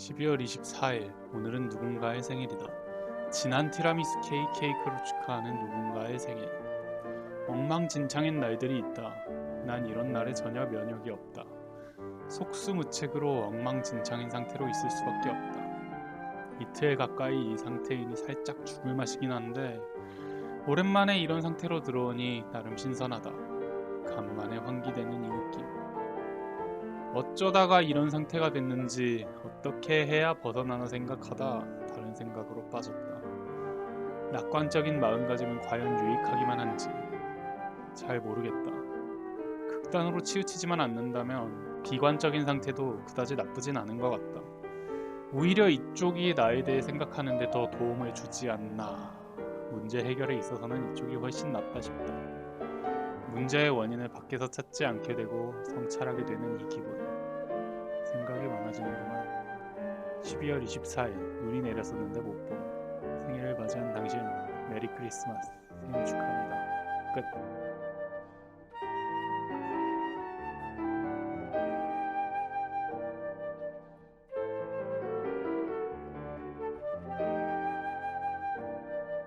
12월 24일 오늘은 누군가의 생일이다. 진한 티라미수 케이크 케이크로 축하하는 누군가의 생일. 엉망진창인 날들이 있다. 난 이런 날에 전혀 면역이 없다. 속수무책으로 엉망진창인 상태로 있을 수밖에 없다. 이틀 가까이 이 상태이니 살짝 죽을 맛이긴 한데 오랜만에 이런 상태로 들어오니 나름 신선하다. 간만에 환기되는 이 느낌. 어쩌다가 이런 상태가 됐는지 어떻게 해야 벗어나나 생각하다 다른 생각으로 빠졌다. 낙관적인 마음가짐은 과연 유익하기만 한지 잘 모르겠다. 극단으로 치우치지만 않는다면 비관적인 상태도 그다지 나쁘진 않은 것 같다. 오히려 이쪽이 나에 대해 생각하는데 더 도움을 주지 않나. 문제 해결에 있어서는 이쪽이 훨씬 낫다 싶다. 문제의 원인을 밖에서 찾지 않게 되고 성찰하게 되는 이 기분. 생각이 많아지는구만. 12월 24일 눈이 내렸었는데 못 봄. 생일을 맞이한 당신 메리 크리스마스. 생일 축하합니다. 끝.